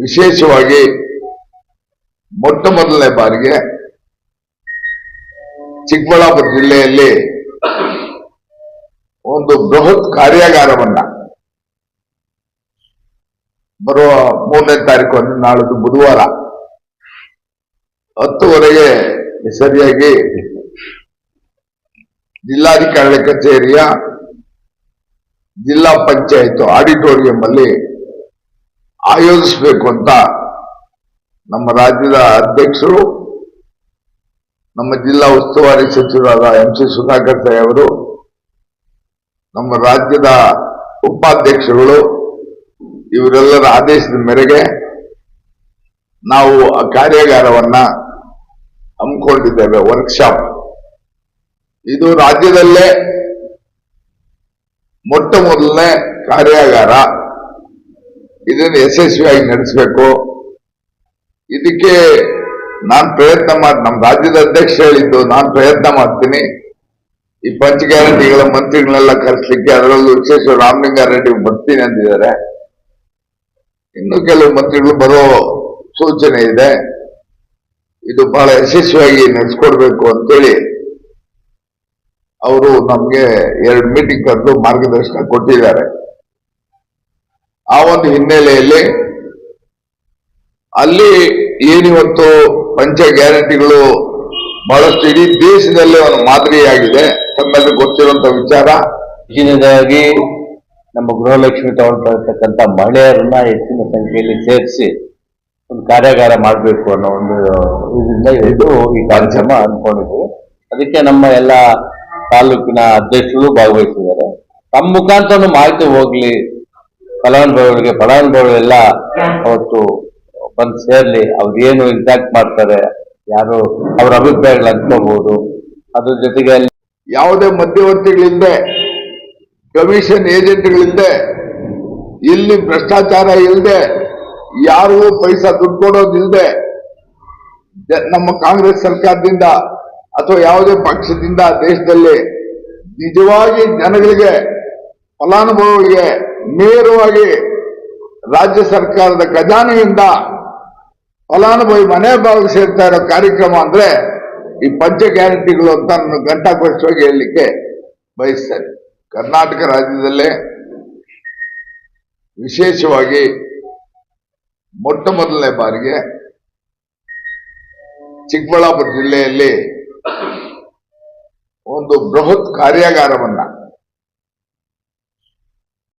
ವಿಶೇಷವಾಗಿ ಮೊಟ್ಟ ಮೊದಲನೇ ಬಾರಿಗೆ ಚಿಕ್ಕಬಳ್ಳಾಪುರ ಜಿಲ್ಲೆಯಲ್ಲಿ ಒಂದು ಬೃಹತ್ ಕಾರ್ಯಾಗಾರವನ್ನ ಬರುವ ಮೂರನೇ ತಾರೀಕು ಅಂದ್ರೆ ನಾಳಿದ್ದು ಬುಧವಾರ ಹತ್ತುವರೆಗೆ ಸರಿಯಾಗಿ ಜಿಲ್ಲಾಧಿಕಾರಿ ಕಚೇರಿಯ ಜಿಲ್ಲಾ ಪಂಚಾಯತ್ ಆಡಿಟೋರಿಯಂ ಅಲ್ಲಿ ಆಯೋಜಿಸಬೇಕು ಅಂತ ನಮ್ಮ ರಾಜ್ಯದ ಅಧ್ಯಕ್ಷರು, ನಮ್ಮ ಜಿಲ್ಲಾ ಉಸ್ತುವಾರಿ ಸಚಿವರಾದ ಎಂ ಸಿ ಸುಧಾಕರ್ ಅವರು, ನಮ್ಮ ರಾಜ್ಯದ ಉಪಾಧ್ಯಕ್ಷರುಗಳು, ಇವರೆಲ್ಲರ ಆದೇಶದ ಮೇರೆಗೆ ನಾವು ಆ ಕಾರ್ಯಾಗಾರವನ್ನ ಹಮ್ಮಿಕೊಂಡಿದ್ದೇವೆ ವರ್ಕ್ಶಾಪ್ ಇದು ರಾಜ್ಯದಲ್ಲೇ ಮೊಟ್ಟ ಮೊದಲನೇ ಕಾರ್ಯಾಗಾರ. ಇದನ್ನು ಯಶಸ್ವಿಯಾಗಿ ನಡೆಸಬೇಕು. ಇದಕ್ಕೆ ನಾನು ಪ್ರಯತ್ನ ಮಾಡಿ ನಮ್ಮ ರಾಜ್ಯದ ಅಧ್ಯಕ್ಷ ಹೇಳಿದ್ದು, ನಾನು ಪ್ರಯತ್ನ ಮಾಡ್ತೀನಿ. ಈ ಪಂಚ ಗ್ಯಾರಂಟಿಗಳ ಮಂತ್ರಿಗಳನ್ನೆಲ್ಲ ಕರೆಸ್ಲಿಕ್ಕೆ ಅದರಲ್ಲೂ ವಿಶೇಷ ರಾಮಲಿಂಗಾರೆಡ್ಡಿ ಬರ್ತೀನಿ ಅಂದಿದ್ದಾರೆ ಇನ್ನು ಕೆಲವು ಮಂತ್ರಿಗಳು ಬರೋ ಸೂಚನೆ ಇದೆ. ಇದು ಬಹಳ ಯಶಸ್ವಿಯಾಗಿ ನಡೆಸ್ಕೊಡ್ಬೇಕು ಅಂತೇಳಿ ಅವರು ನಮಗೆ ಎರಡು ಮೀಟಿಂಗ್ ಕರೆದು ಮಾರ್ಗದರ್ಶನ ಕೊಟ್ಟಿದ್ದಾರೆ. ಆ ಒಂದು ಹಿನ್ನೆಲೆಯಲ್ಲಿ ಅಲ್ಲಿ ಏನಿವತ್ತು ಪಂಚ ಗ್ಯಾರಂಟಿಗಳು ಬಹಳಷ್ಟು ಇಡೀ ದೇಶದಲ್ಲೇ ಒಂದು ಮಾದರಿಯಾಗಿದೆ. ತಮ್ಮೆಲ್ಲರೂ ಗೊತ್ತಿರುವಂತ ವಿಚಾರ. ಹೆಚ್ಚಿನದಾಗಿ ನಮ್ಮ ಗೃಹಲಕ್ಷ್ಮಿ ತಗೊಳ್ತಾ ಇರ್ತಕ್ಕಂಥ ಮಹಿಳೆಯರನ್ನ ಹೆಚ್ಚಿನ ಸಂಖ್ಯೆಯಲ್ಲಿ ಸೇರಿಸಿ ಒಂದು ಕಾರ್ಯಾಗಾರ ಮಾಡಬೇಕು ಅನ್ನೋ ಒಂದು ಇದರಿಂದ ಇದು ಈ ಕಾರ್ಯಕ್ರಮ ಅನ್ಕೊಂಡಿದ್ದೀವಿ ಅದಕ್ಕೆ ನಮ್ಮ ಎಲ್ಲ ತಾಲೂಕಿನ ಅಧ್ಯಕ್ಷರು ಭಾಗವಹಿಸಿದ್ದಾರೆ. ತಮ್ಮ ಮುಖಾಂತರ ಮಾಹಿತಿ ಹೋಗ್ಲಿ. ಫಲಾನುಭವಿಗಳಿಗೆ ಫಲಾನುಭವಿಗಳೆಲ್ಲ ಅವತ್ತು ಬಂದು ಸೇರ್ಲಿ ಅವ್ರೇನು ಏನು ಇಂಪ್ಯಾಕ್ಟ್ ಮಾಡ್ತಾರೆ ಯಾರು ಅವ್ರ ಅಭಿಪ್ರಾಯಗಳು ಹಂಚ್ಕೋಬಹುದು ಅದ್ರ ಜೊತೆಗೆ ಅಲ್ಲಿ ಯಾವುದೇ ಮಧ್ಯವರ್ತಿಗಳಿಂದೆ ಕಮಿಷನ್ ಏಜೆಂಟ್ಗಳಿಂದೆ ಇಲ್ಲಿ ಭ್ರಷ್ಟಾಚಾರ ಇಲ್ಲದೆ ಯಾರಿಗೂ ಪೈಸಾ ದುಡ್ಡು ಕೊಡೋದಿಲ್ಲದೆ ಜ- ನಮ್ಮ ಕಾಂಗ್ರೆಸ್ ಸರ್ಕಾರದಿಂದ ಅಥವಾ ಯಾವುದೇ ಪಕ್ಷದಿಂದ ದೇಶದಲ್ಲಿ ನಿಜವಾಗಿ ಜನಗಳಿಗೆ ಫಲಾನುಭವಿಗಳಿಗೆ ನೇರವಾಗಿ ರಾಜ್ಯ ಸರ್ಕಾರದ ಖಜಾನೆಯಿಂದ ಫಲಾನುಭವಿ ಮನೆ ಬಾಗಿಲು ಸೇರ್ತಾ ಇರೋ ಕಾರ್ಯಕ್ರಮ ಅಂದ್ರೆ ಈ ಪಂಚ ಗ್ಯಾರಂಟಿಗಳು ಅಂತ ನಾನು ಘಂಟಾಘೋಷವಾಗಿ ಹೇಳಲಿಕ್ಕೆ ಬಯಸ್ತೇನೆ. ಕರ್ನಾಟಕ ರಾಜ್ಯದಲ್ಲೇ ವಿಶೇಷವಾಗಿ ಮೊಟ್ಟ ಮೊದಲನೇ ಬಾರಿಗೆ ಚಿಕ್ಕಬಳ್ಳಾಪುರ ಜಿಲ್ಲೆಯಲ್ಲಿ ಒಂದು ಬೃಹತ್ ಕಾರ್ಯಾಗಾರವನ್ನ